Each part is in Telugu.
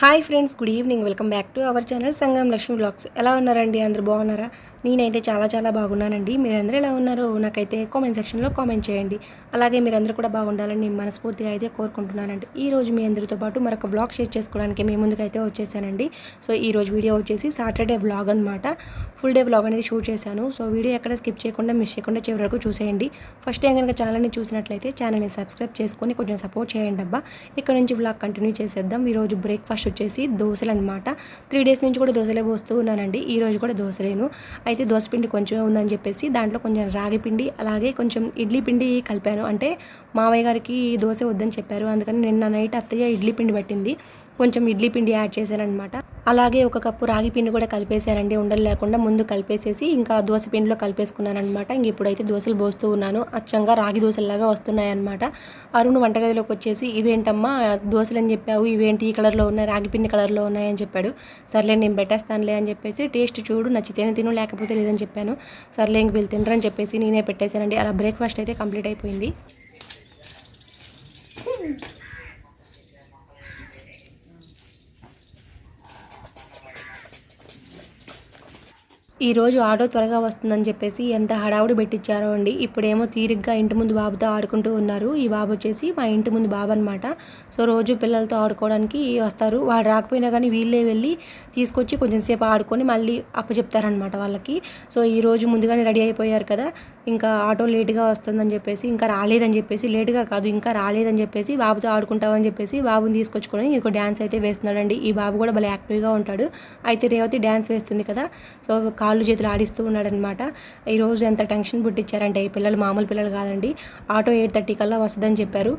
Hi friends good evening. Welcome back to our channel Sangam Lakshmi vlogs. ఎలా ఉన్నారండి అందరు? బాగున్నారా? నేనైతే చాలా చాలా బాగున్నానండి. మీరందరూ ఎలా ఉన్నారో నాకైతే కామెంట్ సెక్షన్లో కామెంట్ చేయండి. అలాగే మీరందరూ కూడా బాగుండాలని నేను మనస్ఫూర్తిగా అయితే కోరుకుంటున్నానండి. ఈ రోజు మీ అందరితో పాటు మరొక బ్లాగ్ షేర్ చేసుకోవడానికి మీ ముందుకైతే వచ్చేసానండి. సో ఈ రోజు వీడియో వచ్చేసి సాటర్డే బ్లాగ్ అనమాట ఫుల్ డే బ్లాగ్ అనేది షూట్ చేశాను. సో వీడియో ఎక్కడ స్కిప్ చేయకుండా మిస్ చేయకుండా చివరి వరకు చూసేయండి. ఫస్ట్ టైం కనుక ఛానల్ని చూసినట్లయితే ఛానల్ని సబ్స్క్రైబ్ చేసుకొని కొంచెం సపోర్ట్ చేయండి అబ్బా. ఇక్కడ నుంచి బ్లాగ్ కంటిన్యూ చేసేద్దాం. ఈరోజు బ్రేక్ఫాస్ట్ వచ్చేసి దోశలు అనమాట త్రీ డేస్ నుంచి కూడా దోశలే పోస్తూ ఉన్నానండి. ఈ రోజు కూడా దోశలేను. అయితే దోశ పిండి కొంచెం ఉందని చెప్పేసి దాంట్లో కొంచెం రాగి పిండి అలాగే కొంచెం ఇడ్లీ పిండి కలిపాను. అంటే మావయ్య గారికి దోశ వద్దని చెప్పారు. అందుకని నిన్న నైట్ అత్తయ్య ఇడ్లీ పిండి పట్టింది. కొంచెం ఇడ్లీ పిండి యాడ్ చేశానమాట అలాగే ఒక కప్పు రాగి పిండి కూడా కలిపేశానండి ఉండలు లేకుండా ముందు కలిపేసేసి ఇంకా దోశ పిండిలో కలిపేసుకున్నాను అనమాట ఇంక ఇప్పుడైతే దోశలు పోస్తూ ఉన్నాను. అచ్చంగా రాగి దోశలాగా వస్తున్నాయన్నమాట. అరుణ్ వంటగదిలోకి వచ్చేసి ఇవేంటమ్మా దోశలు అని చెప్పావు? ఇవేంటి? ఈ కలర్లో ఉన్నాయి? రాగి పిండి కలర్లో ఉన్నాయని చెప్పాడు. సర్లే నేను పెట్టేస్తానులే అని చెప్పేసి టేస్ట్ చూడు నచ్చితేనే తిను లేకపోతే లేదని చెప్పాను. సర్లే ఇంక వీళ్ళు తినరని చెప్పేసి నేనే పెట్టేశానండి. అలా బ్రేక్ఫాస్ట్ అయితే కంప్లీట్ అయిపోయింది. ఈ రోజు ఆటో త్వరగా వస్తుందని చెప్పేసి ఎంత హడావుడి పెట్టించారో అండి. ఇప్పుడేమో తీరిగ్గా ఇంటి ముందు బాబుతో ఆడుకుంటూ ఉన్నారు. ఈ బాబు వచ్చేసి మా ఇంటి ముందు బాబు అనమాట సో రోజు పిల్లలతో ఆడుకోవడానికి వస్తారు. వాడు రాకపోయినా కానీ వీళ్ళే వెళ్ళి తీసుకొచ్చి కొంచెం సేపు ఆడుకొని మళ్ళీ అప్పచెప్తారనమాట వాళ్ళకి. సో ఈ రోజు ముందుగానే రెడీ అయిపోయారు కదా. ఇంకా ఆటో లేటుగా వస్తుందని చెప్పేసి ఇంకా రాలేదని చెప్పేసి లేట్గా కాదు ఇంకా రాలేదని చెప్పేసి బాబుతో ఆడుకుంటామని చెప్పేసి బాబుని తీసుకొచ్చుకొని ఇంకో డ్యాన్స్ అయితే వేస్తున్నాడండి. ఈ బాబు కూడా భలే యాక్టివ్గా ఉంటాడు. అయితే రేవతి డ్యాన్స్ వేస్తుంది కదా. సో కాళ్ళు చేతులు ఆడిస్తూ ఉన్నాడనమాట. ఈరోజు ఎంత టెన్షన్ పుట్టించారంటే ఈ పిల్లలు మామూలు పిల్లలు కాదండి. ఆటో ఎయిట్ థర్టీ కల్లా వస్తుందని చెప్పారు.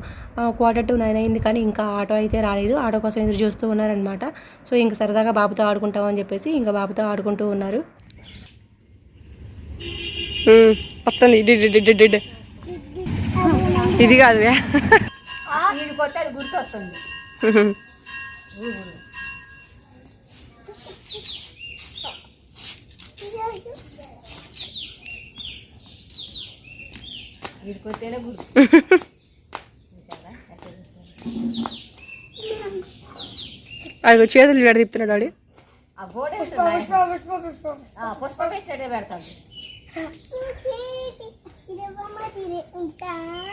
క్వార్టర్ టు నైన్ అయింది కానీ ఇంకా ఆటో అయితే రాలేదు. ఆటో కోసం ఎదురు చూస్తూ ఉన్నారనమాట. సో ఇంక సరదాగా బాబుతో ఆడుకుంటామని చెప్పేసి ఇంకా బాబుతో ఆడుకుంటూ ఉన్నారు. ఇది కాదు గుర్తొస్తుంది. గుర్తు. అది చేతులు విడ తిప్పుతున్నాడు ఆడి పుష్ప పెడతాడు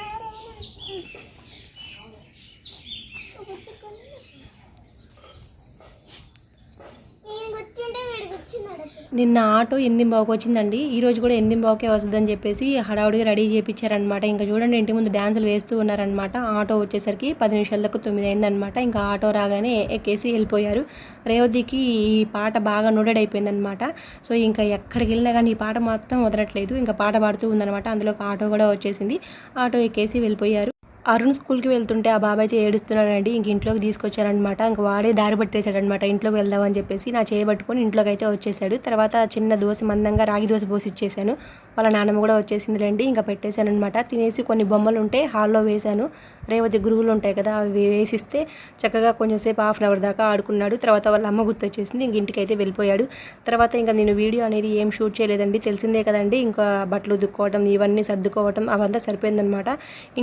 నిన్న ఆటో ఎనిమిదింబావుకి వచ్చిందండి. ఈ రోజు కూడా ఎనిమిదింబావుకే వస్తుందని చెప్పేసి హడావుడిగా రెడీ చేయించారనమాట ఇంకా చూడండి ఇంటి ముందు డ్యాన్సులు వేస్తూ ఉన్నారనమాట ఆటో వచ్చేసరికి పది నిమిషాలకు తొమ్మిది అయిందనమాట ఇంకా ఆటో రాగానే ఎక్కేసి వెళ్ళిపోయారు. రేవతికి ఈ పాట బాగా నోడెడ్ అయిపోయిందనమాట సో ఇంకా ఎక్కడికి వెళ్ళినా కానీ ఈ పాట మాత్రం వదలట్లేదు. ఇంకా పాట పాడుతూ ఉందనమాట అందులో ఒక ఆటో కూడా వచ్చేసింది. ఆటో ఎక్కేసి వెళ్ళిపోయారు. అరుణ్ స్కూల్కి వెళ్తుంటే ఆ బాబాయ్ అయితే ఏడుస్తున్నాడండి ఇంక ఇంట్లోకి తీసుకొచ్చారనమాట ఇంక వాడే దారి పట్టేశాడనమాట ఇంట్లోకి వెళ్దామని చెప్పేసి నా చేయబట్టుకొని ఇంట్లోకి అయితే వచ్చేసాడు. తర్వాత చిన్న దోశ మందంగా రాగి దోశ పోసి ఇచ్చేసాను. వాళ్ళ నాన్నమ్మ కూడా వచ్చేసింది రండి ఇంకా పెట్టేశాను అనమాట తినేసి కొన్ని బొమ్మలు ఉంటే హాల్లో వేశాను. రేవతి గురువులు ఉంటాయి కదా అవి వేసిస్తే చక్కగా కొంచెంసేపు హాఫ్ అన్ అవర్ దాకా ఆడుకున్నాడు. తర్వాత వాళ్ళ అమ్మ గుర్తొచ్చేసింది ఇంక ఇంటికి అయితే వెళ్ళిపోయాడు. తర్వాత ఇంకా నేను వీడియో అనేది ఏం షూట్ చేయలేదండి. తెలిసిందే కదండి ఇంకా బట్టలు దుక్కోవటం ఇవన్నీ సర్దుకోవటం అవంతా సరిపోయిందనమాట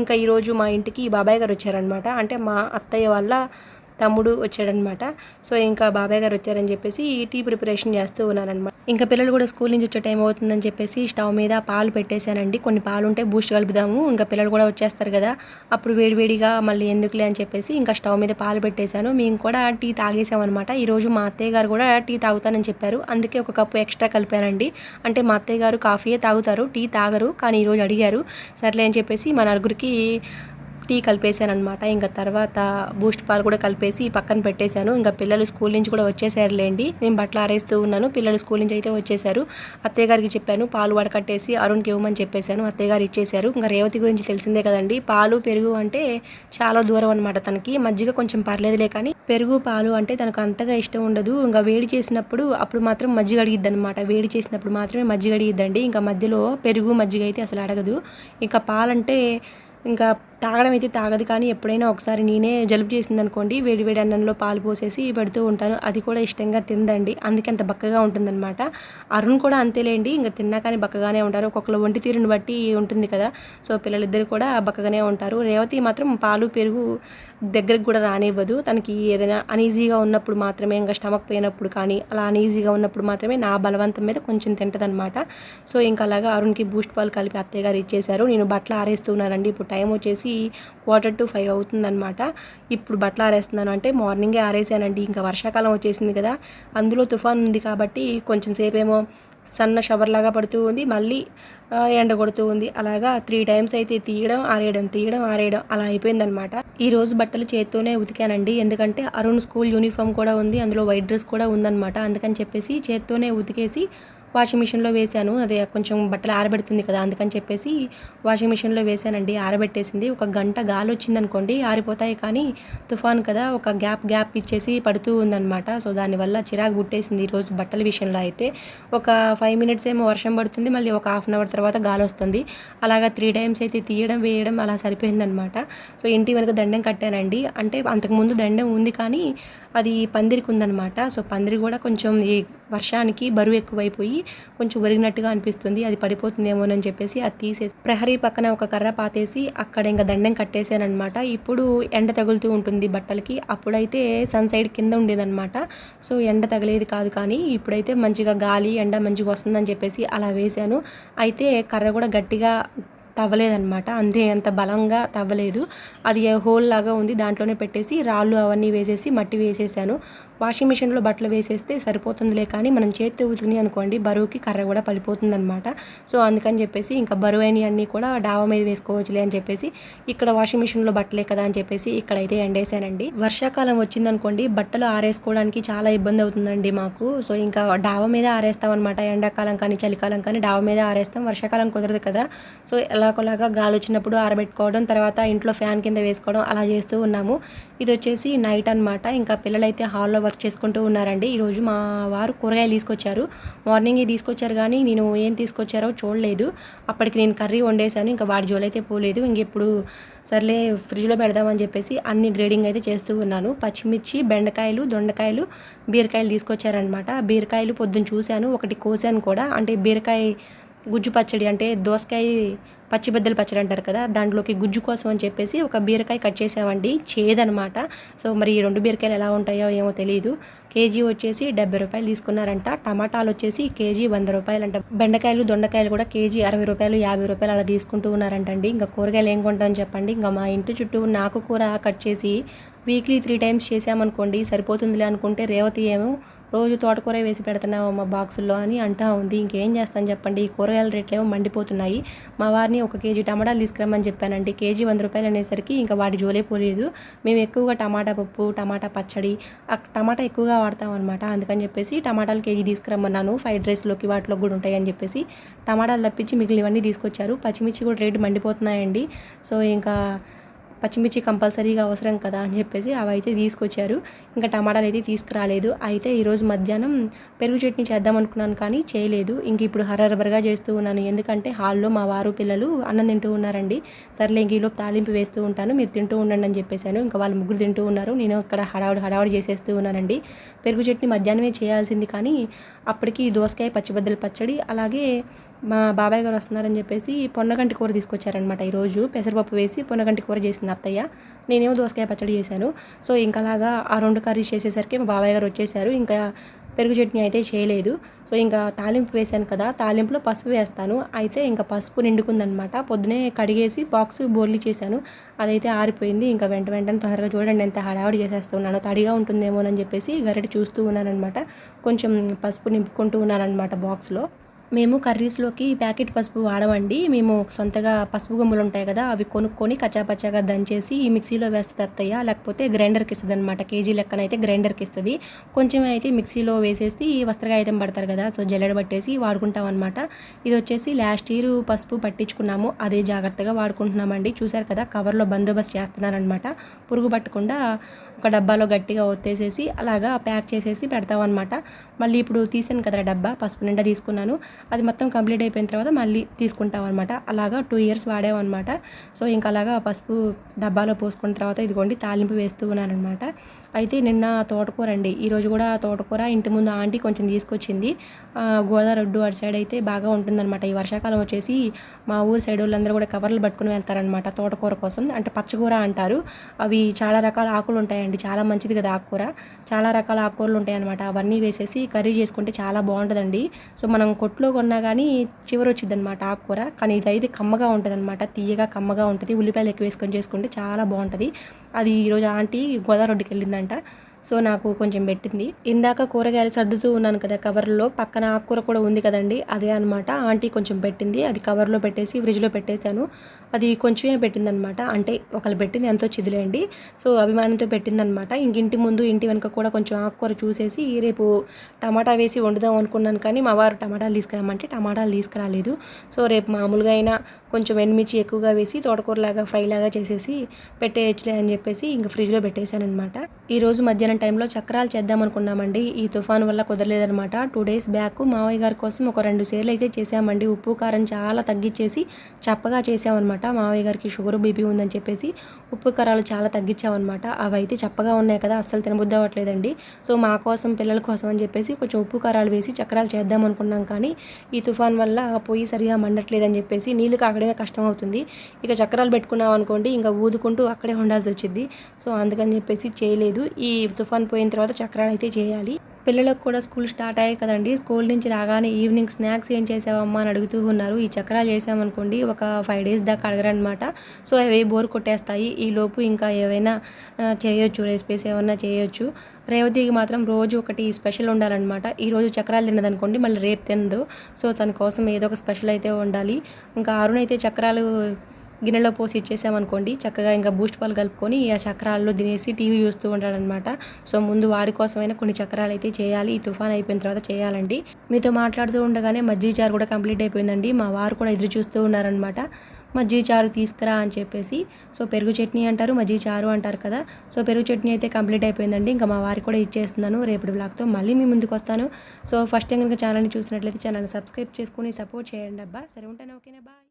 ఇంకా ఈరోజు మా ఇంటికి ఈ బాబాయ్ గారు వచ్చారనమాట. అంటే మా అత్తయ్య వాళ్ళ తమ్ముడు వచ్చాడనమాట. సో ఇంకా బాబాయ్ గారు వచ్చారని చెప్పేసి ఈ టీ ప్రిపరేషన్ చేస్తూ ఉన్నారనమాట. ఇంకా పిల్లలు కూడా స్కూల్ నుంచి వచ్చే టైం అవుతుందని చెప్పేసి స్టవ్ మీద పాలు పెట్టేశానండి. కొన్ని పాలు ఉంటే బూస్ట్ కలుపుదాము. ఇంకా పిల్లలు కూడా వచ్చేస్తారు కదా. అప్పుడు వేడివేడిగా మళ్ళీ ఎందుకులే అని చెప్పేసి ఇంకా స్టవ్ మీద పాలు పెట్టేశాను. మేము కూడా టీ తాగేసామన్నమాట ఈరోజు మా అత్తయ్య గారు కూడా టీ తాగుతానని చెప్పారు. అందుకే ఒక కప్పు ఎక్స్ట్రా కలిపానండి. అంటే మా అత్తయ్య గారు కాఫీయే తాగుతారు. టీ తాగరు. కానీ ఈరోజు అడిగారు. సర్లే అని చెప్పేసి మా నలుగురికి టీ కలిపేశాను అనమాట ఇంకా తర్వాత బూస్ట్ పాలు కూడా కలిపేసి పక్కన పెట్టేశాను. ఇంకా పిల్లలు స్కూల్ నుంచి కూడా వచ్చేసారులేండి. నేను బట్టలు ఆరేస్తూ ఉన్నాను. పిల్లలు స్కూల్ నుంచి అయితే వచ్చేసారు. అత్తయ్య గారికి చెప్పాను పాలు వడకట్టేసి అరుణ్కి ఇవ్వమని చెప్పేశాను. అత్తయ్య గారు ఇచ్చేశారు. ఇంకా రేవతి గురించి తెలిసిందే కదండి. పాలు పెరుగు అంటే చాలా దూరం అనమాట తనకి. మజ్జిగ కొంచెం పర్లేదులే కానీ పెరుగు పాలు అంటే తనకు అంతగా ఇష్టం ఉండదు. ఇంకా వేడి చేసినప్పుడు అప్పుడు మాత్రం మజ్జిగ అడిగిద్ది అనమాట వేడి చేసినప్పుడు మాత్రమే మజ్జిగ అడిగిద్దండి. ఇంకా మధ్యలో పెరుగు మజ్జిగ అయితే అసలు అడగదు. ఇంకా పాలంటే ఇంకా తాగడం అయితే తాగదు కానీ ఎప్పుడైనా ఒకసారి నేనే జలుబు చేసింది అనుకోండి వేడి వేడి అన్నంలో పాలు పోసేసి పెడుతూ ఉంటాను. అది కూడా ఇష్టంగా తిందండి అందుకే అంత బక్కగా ఉంటుందన్నమాట. అరుణ్ కూడా అంతేలేండి ఇంకా తిన్నా కానీ బక్కగానే ఉంటారు. ఒక్కొక్కరు ఒంటి తీరుని బట్టి ఉంటుంది కదా. సో పిల్లలిద్దరు కూడా బక్కగానే ఉంటారు. రేవతి మాత్రం పాలు పెరుగు దగ్గరకు కూడా రానివ్వదు. తనకి ఏదైనా అనీజీగా ఉన్నప్పుడు మాత్రమే ఇంకా స్టమక్ పోయినప్పుడు కానీ అలా అనీజీగా ఉన్నప్పుడు మాత్రమే నా బలవంతం మీద కొంచెం తింటదనమాట సో ఇంకా అలాగా అరుణ్కి బూస్ట్ పాలు కలిపి అత్తయ్య గారు ఇచ్చేశారు. నేను బట్టలు ఆరేస్తున్నానండి. ఇప్పుడు టైం వచ్చేసి క్వార్టర్ టు ఫైవ్ అవుతుందనమాట ఇప్పుడు బట్టలు ఆరేస్తున్నాను అంటే మార్నింగే ఆరేసానండి. ఇంకా వర్షాకాలం వచ్చేసింది కదా. అందులో తుఫాన్ ఉంది కాబట్టి కొంచెం సేపు ఏమో సన్న షవర్ లాగా పడుతూ ఉంది. మళ్ళీ ఎండ కొడుతూ ఉంది. అలాగా త్రీ టైమ్స్ అయితే తీయడం ఆరేయడం తీయడం ఆరేయడం అలా అయిపోయిందనమాట ఈ రోజు బట్టలు చేత్తోనే ఉతికానండి. ఎందుకంటే అరుణ్ స్కూల్ యూనిఫామ్ కూడా ఉంది. అందులో వైట్ డ్రెస్ కూడా ఉందనమాట అందుకని చెప్పేసి చేత్తోనే ఉతికేసి వాషింగ్ మిషన్లో వేశాను. అదే కొంచెం బట్టలు ఆరబెడుతుంది కదా అందుకని చెప్పేసి వాషింగ్ మిషన్లో వేశానండి. ఆరబెట్టేసింది. ఒక గంట గాలి వచ్చింది అనుకోండి ఆరిపోతాయి కానీ తుఫాన్ కదా ఒక గ్యాప్ గ్యాప్ ఇచ్చేసి పడుతూ ఉందన్నమాట. సో దానివల్ల చిరాకు పుట్టేసింది ఈరోజు బట్టల విషయంలో అయితే. ఒక ఫైవ్ మినిట్స్ ఏమో వర్షం పడుతుంది మళ్ళీ ఒక హాఫ్ అన్ అవర్ తర్వాత గాలి వస్తుంది అలాగా త్రీ టైమ్స్ అయితే తీయడం వేయడం అలా సరిపోయిందనమాట సో ఇంటి వెనక దండం కట్టానండి. అంటే అంతకుముందు దండం ఉంది కానీ అది పందిరికి ఉందన్నమాట సో పందిరి కూడా కొంచెం ఈ వర్షానికి బరువు ఎక్కువైపోయి కొంచెం ఒరిగినట్టుగా అనిపిస్తుంది. అది పడిపోతుందేమోనని చెప్పేసి అది తీసేసి ప్రహరీ పక్కన ఒక కర్ర పాతేసి అక్కడ ఇంకా దండం కట్టేశానమాట ఇప్పుడు ఎండ తగులుతూ ఉంటుంది బట్టలకి. అప్పుడైతే సన్ సైడ్ కింద ఉండేదన్నమాట సో ఎండ తగిలేది కాదు కానీ ఇప్పుడైతే మంచిగా గాలి ఎండ మంచిగా వస్తుందని చెప్పేసి అలా వేశాను. అయితే కర్ర కూడా గట్టిగా తవ్వలేదన్నమాట. అంతే అంత బలంగా తవ్వలేదు. అది హోల్ లాగా ఉంది దాంట్లోనే పెట్టేసి రాళ్ళు అవన్నీ వేసేసి మట్టి వేసేసాను. వాషింగ్ మిషన్లో బట్టలు వేసేస్తే సరిపోతుందిలే కానీ మనం చేతితో ఉతికినాయి అనుకోండి బరువుకి కర్ర కూడా పడిపోతుంది అనమాట సో అందుకని చెప్పేసి ఇంకా బరువు అన్నీ కూడా డాబా మీద వేసుకోవచ్చులే అని చెప్పేసి ఇక్కడ వాషింగ్ మిషన్లో బట్టలే కదా అని చెప్పేసి ఇక్కడైతే ఎండేసానండి వర్షాకాలం వచ్చిందనుకోండి బట్టలు ఆరేసుకోవడానికి చాలా ఇబ్బంది అవుతుందండి మాకు. సో ఇంకా డాబా మీద ఆరేస్తాం అనమాట ఎండాకాలం కానీ చలికాలం కానీ డాబా మీద ఆరేస్తాం. వర్షాకాలం కుదరదు కదా. సో ఎలాగోలాగా గాలి వచ్చినప్పుడు ఆరబెట్టుకోవడం తర్వాత ఇంట్లో ఫ్యాన్ కింద వేసుకోవడం అలా చేస్తూ ఉన్నాము. ఇది వచ్చేసి నైట్ అన్నమాట. ఇంకా పిల్లలైతే హాల్లో వర్క్ చేసుకుంటూ ఉన్నారండి. ఈరోజు మా వారు కూరగాయలు తీసుకొచ్చారు. మార్నింగే తీసుకొచ్చారు కానీ నేను ఏం తీసుకొచ్చారో చూడలేదు. అప్పటికి నేను కర్రీ వండేసాను ఇంకా వాడి జోలైతే పోలేదు. ఇంకెప్పుడు సర్లే ఫ్రిడ్జ్లో పెడదామని చెప్పేసి అన్ని గ్రేడింగ్ అయితే చేస్తూ ఉన్నాను. పచ్చిమిర్చి బెండకాయలు దొండకాయలు బీరకాయలు తీసుకొచ్చారనమాట బీరకాయలు పొద్దున్న చూశాను. ఒకటి కోసాను కూడా. అంటే బీరకాయ గుజ్జు పచ్చడి అంటే దోసకాయ పచ్చిబద్దలు పచ్చడి అంటారు కదా దాంట్లోకి గుజ్జు కోసం అని చెప్పేసి ఒక బీరకాయ కట్ చేసామండి. చేదనమాట. సో మరి ఈ రెండు బీరకాయలు ఎలా ఉంటాయో ఏమో తెలియదు కేజీ వచ్చేసి డెబ్బై రూపాయలు తీసుకున్నారంట. టమాటాలు వచ్చేసి కేజీ వంద రూపాయలు అంట బెండకాయలు దొండకాయలు కూడా కేజీ అరవై రూపాయలు యాభై రూపాయలు అలా తీసుకుంటూ ఉన్నారంటండి. ఇంకా కూరగాయలు ఏం కొంటామని చెప్పండి. ఇంకా మా ఇంటి చుట్టూ నాకు కూర కట్ చేసి వీక్లీ త్రీ టైమ్స్ చేసామనుకోండి సరిపోతుందిలే అనుకుంటే రేవతి ఏమో రోజు తోటకూర వేసి పెడుతున్నావు మా బాక్సుల్లో అని అంటా ఉంది. ఇంకేం చేస్తాను చెప్పండి? ఈ కూరగాయల రేట్లు ఏమో మండిపోతున్నాయి. మా వారిని ఒక కేజీ టమాటాలు తీసుకురమ్మని చెప్పానండి. కేజీ వంద రూపాయలు అనేసరికి ఇంకా వాడి జోలే పోలేదు. మేము ఎక్కువగా టమాటా పప్పు టమాటా పచ్చడి టమాటా ఎక్కువగా వాడతాం అనమాట అందుకని చెప్పేసి టమాటాలు కేజీ తీసుకురమ్మన్నాను. ఫ్రైడ్ రైస్లోకి వాటిలో కూడా ఉంటాయి అని చెప్పేసి టమాటాలు తప్పించి మిగిలినవన్నీ తీసుకొచ్చారు. పచ్చిమిర్చి కూడా రేటు మండిపోతున్నాయండి. సో ఇంకా పచ్చిమిర్చి కంపల్సరీగా అవసరం కదా అని చెప్పేసి అవి అయితే తీసుకొచ్చారు. ఇంకా టమాటాలు అయితే తీసుకురాలేదు. అయితే ఈరోజు మధ్యాహ్నం పెరుగు చట్నీ చేద్దాం అనుకున్నాను కానీ చేయలేదు. ఇంక ఇప్పుడు హరహరబరగా చేస్తూ ఉన్నాను. ఎందుకంటే హాల్లో మా వారు పిల్లలు అన్నం తింటూ ఉన్నారండి. సర్లే ఇంక ఈలోపు తాలింపు వేస్తూ ఉంటాను. మీరు తింటూ ఉండండి అని చెప్పేశాను. ఇంకా వాళ్ళు ముగ్గురు తింటూ ఉన్నారు. నేను ఇక్కడ హడావుడి హడావుడి చేసేస్తూ ఉన్నానండి. పెరుగు చట్నీ మధ్యాహ్నమే చేయాల్సింది కానీ అప్పటికి దోసకాయ పచ్చిబద్దల పచ్చడి అలాగే మా బాబాయ్ గారు వస్తున్నారని చెప్పేసి పొన్నగంటి కూర తీసుకొచ్చారనమాట ఈరోజు. పెసరపప్పు వేసి పొన్నగంటి కూర చేసింది అత్తయ్య. నేనేమో దోసకాయ పచ్చడి చేశాను. సో ఇంకా అలాగా ఆ రెండు కర్రీస్ చేసేసరికి మా బాబాయ్ గారు వచ్చేసారు. ఇంకా పెరుగు చట్నీ అయితే చేయలేదు. సో ఇంకా తాలింపు వేశాను కదా తాలింపులో పసుపు వేస్తాను. అయితే ఇంకా పసుపు నిండుకుందనమాట. పొద్దునే కడిగేసి బాక్స్ బోర్లీ చేశాను. అదైతే ఆరిపోయింది. ఇంకా వెంట వెంటనే తొందరగా చూడండి ఎంత హడావిడి చేసేస్తున్నాను తడిగా ఉంటుందేమోనని చెప్పేసి గరిట చూస్తూ ఉన్నానమాట కొంచెం పసుపు నింపుకుంటూ ఉన్నానమాట బాక్స్లో. మేము కర్రీస్లోకి ప్యాకెట్ పసుపు వాడమండి. మేము సొంతగా పసుపు గుమ్ములు ఉంటాయి కదా అవి కొనుక్కొని కచ్చాపచ్చాగా దంచేసి ఈ మిక్సీలో వేస్తుంది అత్తయ్య. లేకపోతే గ్రైండర్కి ఇస్తుంది అనమాట కేజీ లెక్కన అయితే గ్రైండర్కి ఇస్తుంది. కొంచెం అయితే మిక్సీలో వేసేసి వస్త్రగాయితం పడతారు కదా సో జల్లెడ పట్టేసి వాడుకుంటాం అనమాట ఇది వచ్చేసి లాస్ట్ ఇయర్ పసుపు పట్టించుకున్నాము. అదే జాగ్రత్తగా వాడుకుంటున్నామండి. చూశారు కదా కవర్లో బందోబస్తు చేస్తున్నారనమాట పురుగు పట్టకుండా ఒక డబ్బాలో గట్టిగా ఒత్తేసేసి అలాగా ప్యాక్ చేసేసి పెడతామన్నమాట. మళ్ళీ ఇప్పుడు తీసాను కదా డబ్బా పసుపు నిండా తీసుకున్నాను. అది మొత్తం కంప్లీట్ అయిపోయిన తర్వాత మళ్ళీ తీసుకుంటాం అనమాట అలాగా టూ ఇయర్స్ వాడామన్నమాట సో ఇంకా అలాగా పసుపు డబ్బాలో పోసుకున్న తర్వాత ఇదిగోండి తాలింపు వేస్తూ ఉన్నానమాట అయితే నిన్న తోటకూర అండి. ఈరోజు కూడా తోటకూర ఇంటి ముందు ఆంటీ కొంచెం తీసుకొచ్చింది. గోదావరి రోడ్డు అటు సైడ్ అయితే బాగా ఉంటుందన్నమాట. ఈ వర్షాకాలం వచ్చేసి మా ఊరు సైడ్ వాళ్ళందరూ కూడా కవర్లు పట్టుకుని వెళ్తారనమాట తోటకూర కోసం. అంటే పచ్చకూర అంటారు. అవి చాలా రకాల ఆకులు ఉంటాయండి. చాలా మంచిది కదా ఆకుకూర. చాలా రకాల ఆకుకూరలు ఉంటాయన్నమాట. అవన్నీ వేసేసి కర్రీ చేసుకుంటే చాలా బాగుంటుందండి. సో మనం కొట్లో కొన్నా కానీ చివరి వచ్చింది అనమాట ఆకుకూర. కానీ ఇదైతే కమ్మగా ఉంటుంది అనమాట తీయగా కమ్మగా ఉంటుంది. ఉల్లిపాయలు ఎక్కువ వేసుకొని చేసుకుంటే చాలా బాగుంటుంది అది ఈరోజు ఆంటీ గోదావరి రోడ్డుకి వెళ్ళిందంట సో నాకు కొంచెం పెట్టింది. ఇందాక కూరగాయలు సర్దుతూ ఉన్నాను కదా కవర్లో పక్కన ఆకుకూర కూడా ఉంది కదండి అదే అనమాట ఆంటీ కొంచెం పెట్టింది అది కవర్లో పెట్టేసి ఫ్రిడ్జ్లో పెట్టేశాను. అది కొంచెమే పెట్టిందనమాట అంటే ఒకళ్ళు పెట్టింది ఎంతో చిదిలేండి. సో అభిమానంతో పెట్టిందనమాట ఇంక ఇంటి ముందు ఇంటి వెనుక కూడా కొంచెం ఆకుకూర చూసేసి రేపు టమాటా వేసి వండుదాం అనుకున్నాను కానీ మా వారు టమాటాలు తీసుకురామంటే టమాటాలు తీసుకురాలేదు. సో రేపు మామూలుగా అయినా కొంచెం ఎండుమిర్చి ఎక్కువగా వేసి తోటకూరలాగా ఫ్రై లాగా చేసేసి పెట్టేయచ్చులే అని చెప్పేసి ఇంక ఫ్రిడ్జ్లో పెట్టేశాను అనమాట ఈ రోజు మధ్యాహ్నం టైంలో చక్రాలు చేద్దాం అనుకున్నామండి. ఈ తుఫాన్ వల్ల కుదరలేదనమాట టూ డేస్ బ్యాక్ మావయ్య గారి కోసం ఒక రెండు సేర్లు అయితే చేసామండి ఉప్పు కారం చాలా తగ్గించేసి చప్పగా చేసామన్నమాట మావయ్య గారికి షుగర్ బీపీ ఉందని చెప్పేసి ఉప్పు కారాలు చాలా తగ్గించామన్నమాట అవి అయితే చప్పగా ఉన్నాయి కదా అస్సలు తినబుద్ధి అవ్వట్లేదండి సో మా కోసం పిల్లల కోసం అని చెప్పేసి కొంచెం ఉప్పు కారాలు వేసి చక్రాలు చేద్దాం అనుకున్నాం. కానీ ఈ తుఫాన్ వల్ల పొయ్యి సరిగా మండట్లేదని చెప్పేసి నీళ్ళు కాకడమే కష్టం అవుతుంది ఇక చక్రాలు పెట్టుకున్నాం అనుకోండి ఇంకా ఊదుకుంటూ అక్కడే ఉండాల్సి వచ్చింది. సో అందుకని చెప్పేసి చేయలేదు. ఈ తుఫాన్ పోయిన తర్వాత చక్రాలు అయితే చేయాలి. పిల్లలకు కూడా స్కూల్ స్టార్ట్ అయ్యాయి కదండి. స్కూల్ నుంచి రాగానే ఈవినింగ్ స్నాక్స్ ఏం చేసావమ్మా అని అడుగుతూ ఉన్నారు. ఈ చక్రాలు చేసామనుకోండి ఒక ఫైవ్ డేస్ దాకా అడగరనమాట సో అవి బోర్ కొట్టేస్తాయి. ఈ లోపు ఇంకా ఏవైనా చేయొచ్చు. రెసిపీస్ ఏమైనా చేయొచ్చు. రేవతికి మాత్రం రోజు ఒకటి స్పెషల్ ఉండాలన్నమాట. ఈ రోజు చక్రాలు తినదనుకోండి మళ్ళీ రేపు తినదు. సో తన కోసం ఏదో ఒక స్పెషల్ అయితే ఉండాలి. ఇంకా అరుణ్ అయితే చక్రాలు గిన్నెలో పోసి ఇచ్చేసామనుకోండి చక్కగా ఇంకా బూస్ట్ పాలు కలుపుకొని ఆ చక్రాల్లో తినేసి టీవీ చూస్తూ ఉంటాడనమాట సో ముందు వాడి కోసమైనా కొన్ని చక్రాలు అయితే చేయాలి ఈ తుఫాన్ అయిపోయిన తర్వాత చేయాలండి. మీతో మాట్లాడుతూ ఉండగానే మజ్జి చారు కూడా కంప్లీట్ అయిపోయిందండి. మా వారు కూడా ఎదురు చూస్తూ ఉన్నారనమాట మజ్జి చారు తీసుకురా అని చెప్పేసి. సో పెరుగు చట్నీ అంటారు మజ్జిగ చారు అంటారు కదా. సో పెరుగు చట్నీ అయితే కంప్లీట్ అయిపోయిందండి. ఇంకా మా వారికి కూడా ఇచ్చేస్తున్నాను. రేపటి బ్లాగ్తో మళ్ళీ మీ ముందుకు వస్తాను. సో ఫస్ట్ టైం కనుక ఛానల్ని చూసినట్లయితే ఛానల్ని సబ్స్క్రైబ్ చేసుకుని సపోర్ట్ చేయండి అబ్బా. సరే ఉంటాను. ఓకేనా? బాయ్.